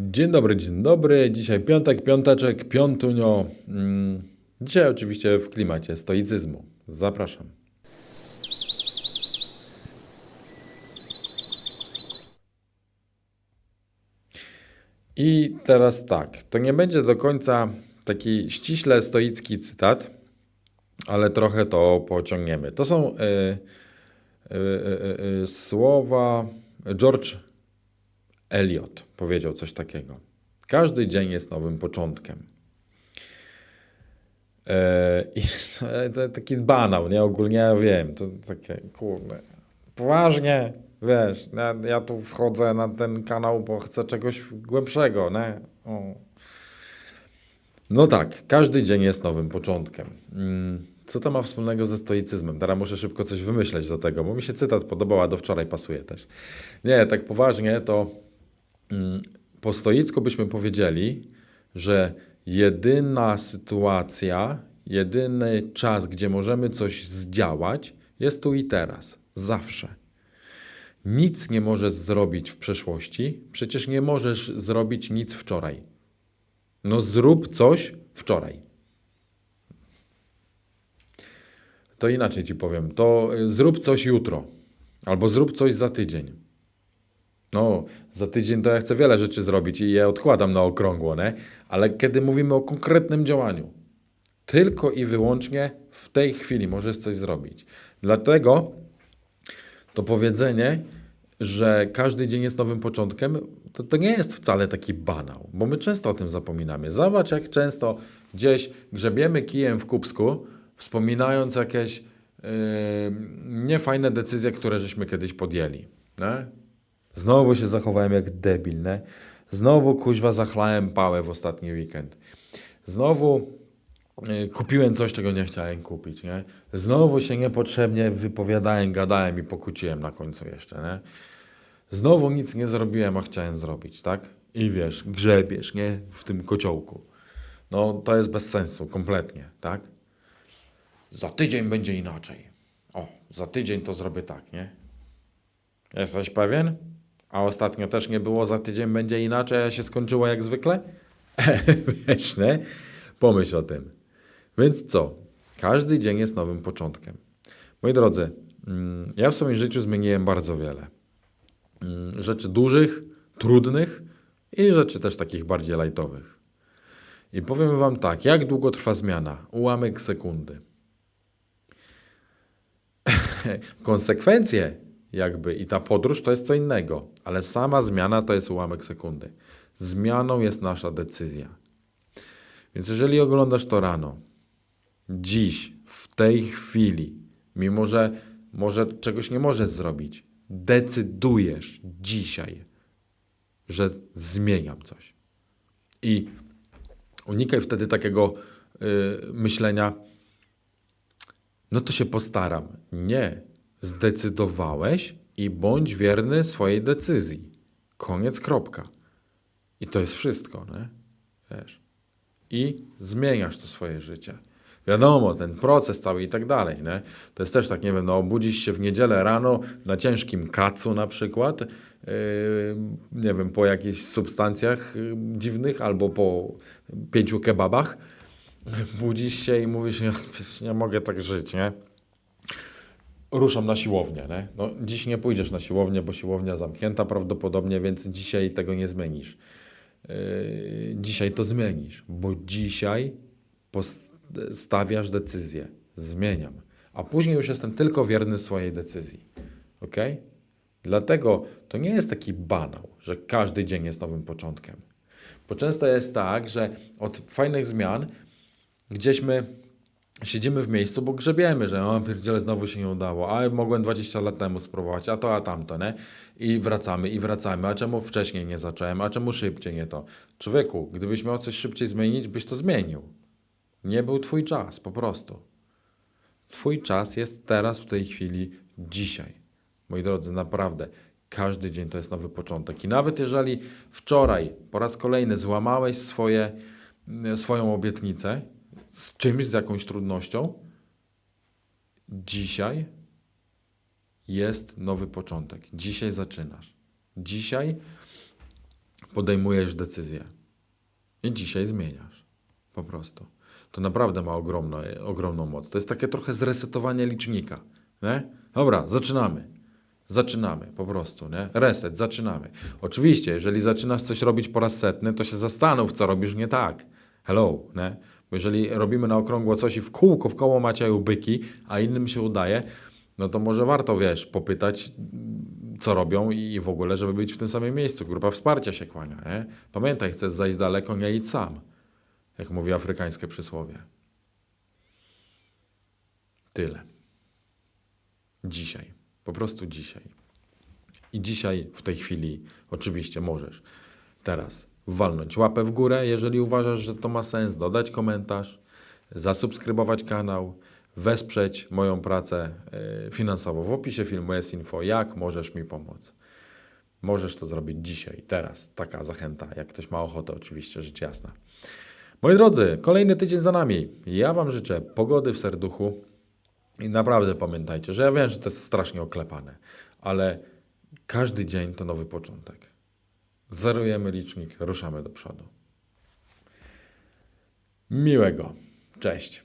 Dzień dobry, dzień dobry. Dzisiaj piątek, piąteczek, piątunio. Mm, Dzisiaj oczywiście w klimacie stoicyzmu. Zapraszam. I teraz tak, to nie będzie do końca taki ściśle stoicki cytat, ale trochę to pociągniemy. To są y, y, y, słowa George Eliot powiedział coś takiego. Każdy dzień jest nowym początkiem. E, I taki banał, nie? Ogólnie ja wiem, to takie, kurde, poważnie, wiesz, ja, ja tu wchodzę na ten kanał, bo chcę czegoś głębszego, nie? O. No tak, każdy dzień jest nowym początkiem. Mm, Co to ma wspólnego ze stoicyzmem? Teraz muszę szybko coś wymyśleć do tego, bo mi się cytat podobał, a do wczoraj pasuje też. Nie, tak poważnie to po stoicku byśmy powiedzieli, że jedyna sytuacja, jedyny czas, gdzie możemy coś zdziałać, jest tu i teraz. Zawsze. Nic nie możesz zrobić w przeszłości, przecież nie możesz zrobić nic wczoraj. No zrób coś wczoraj. To inaczej ci powiem. To y, zrób coś jutro. Albo zrób coś za tydzień. No, za tydzień to ja chcę wiele rzeczy zrobić i je odkładam na okrągło, nie? Ale kiedy mówimy o konkretnym działaniu, tylko i wyłącznie w tej chwili możesz coś zrobić. Dlatego to powiedzenie, że każdy dzień jest nowym początkiem, to, to nie jest wcale taki banał, bo my często o tym zapominamy. Zobacz, jak często gdzieś grzebiemy kijem w kubsku, wspominając jakieś yy, niefajne decyzje, które żeśmy kiedyś podjęli. Nie? Znowu się zachowałem jak debil, nie? Znowu kuźwa zachlałem pałę w ostatni weekend. Znowu y, kupiłem coś, czego nie chciałem kupić, nie? Znowu się niepotrzebnie wypowiadałem, gadałem i pokłóciłem na końcu jeszcze, nie? Znowu nic nie zrobiłem, a chciałem zrobić, tak? I wiesz, grzebiesz, nie? W tym kociołku. No, to jest bez sensu, kompletnie, tak? Za tydzień będzie inaczej. O, za tydzień to zrobię tak, nie? Jesteś pewien? A ostatnio też nie było, za tydzień będzie inaczej, a się skończyło jak zwykle? Wiesz, nie? Pomyśl o tym. Więc co? Każdy dzień jest nowym początkiem. Moi drodzy, mm, ja w swoim życiu zmieniłem bardzo wiele. Mm, Rzeczy dużych, trudnych i rzeczy też takich bardziej lajtowych. I powiem Wam tak, jak długo trwa zmiana? Ułamek sekundy. Konsekwencje jakby i ta podróż to jest co innego, ale sama zmiana to jest ułamek sekundy. Zmianą jest nasza decyzja. Więc jeżeli oglądasz to rano, dziś, w tej chwili, mimo że może czegoś nie możesz zrobić, decydujesz dzisiaj, że zmieniam coś. I unikaj wtedy takiego y, myślenia, no to się postaram. Nie. Zdecydowałeś i bądź wierny swojej decyzji. Koniec, kropka. I to jest wszystko, nie? Wiesz. I zmieniasz to swoje życie. Wiadomo, ten proces cały i tak dalej, nie? To jest też tak, nie wiem, no obudzisz się w niedzielę rano na ciężkim kacu na przykład, yy, nie wiem, po jakichś substancjach yy, dziwnych albo po pięciu kebabach, budzisz się i mówisz, nie, nie mogę tak żyć, nie? Ruszam na siłownię. Nie? No, dziś nie pójdziesz na siłownię, bo siłownia zamknięta prawdopodobnie, więc dzisiaj tego nie zmienisz. Yy, dzisiaj to zmienisz, bo dzisiaj stawiasz decyzję. Zmieniam. A później już jestem tylko wierny swojej decyzji. Ok? Dlatego to nie jest taki banał, że każdy dzień jest nowym początkiem. Bo często jest tak, że od fajnych zmian gdzieś my siedzimy w miejscu, bo grzebiemy, że o pierdziele znowu się nie udało, a mogłem 20 lat temu spróbować, a to, a tamto, nie? I wracamy, i wracamy, a czemu wcześniej nie zacząłem, a czemu szybciej nie to? Człowieku, gdybyś miał coś szybciej zmienić, byś to zmienił. Nie był twój czas, po prostu. Twój czas jest teraz, w tej chwili, dzisiaj. Moi drodzy, naprawdę, każdy dzień to jest nowy początek. I nawet jeżeli wczoraj po raz kolejny złamałeś swoje, swoją obietnicę, z czymś, z jakąś trudnością, dzisiaj jest nowy początek. Dzisiaj zaczynasz. Dzisiaj podejmujesz decyzję. I dzisiaj zmieniasz. Po prostu. To naprawdę ma ogromną, ogromną moc. To jest takie trochę zresetowanie licznika. Nie? Dobra, zaczynamy. Zaczynamy po prostu, nie? Reset, zaczynamy. Oczywiście, jeżeli zaczynasz coś robić po raz setny, to się zastanów, co robisz nie tak. Hello, nie? Bo jeżeli robimy na okrągło coś i w kółko, w koło macieją byki, a innym się udaje, no to może warto, wiesz, popytać, co robią i w ogóle, żeby być w tym samym miejscu. Grupa wsparcia się kłania, nie? Pamiętaj, chcesz zajść daleko, nie idź sam. Jak mówi afrykańskie przysłowie. Tyle. Dzisiaj. Po prostu dzisiaj. I dzisiaj, w tej chwili, oczywiście możesz teraz walnąć łapę w górę, jeżeli uważasz, że to ma sens, dodać komentarz, zasubskrybować kanał, wesprzeć moją pracę y, finansowo. W opisie filmu jest info, jak możesz mi pomóc. Możesz to zrobić dzisiaj, teraz. Taka zachęta, jak ktoś ma ochotę, oczywiście, rzecz jasna. Moi drodzy, kolejny tydzień za nami. Ja Wam życzę pogody w serduchu i naprawdę pamiętajcie, że ja wiem, że to jest strasznie oklepane, ale każdy dzień to nowy początek. Zerujemy licznik, ruszamy do przodu. Miłego. Cześć.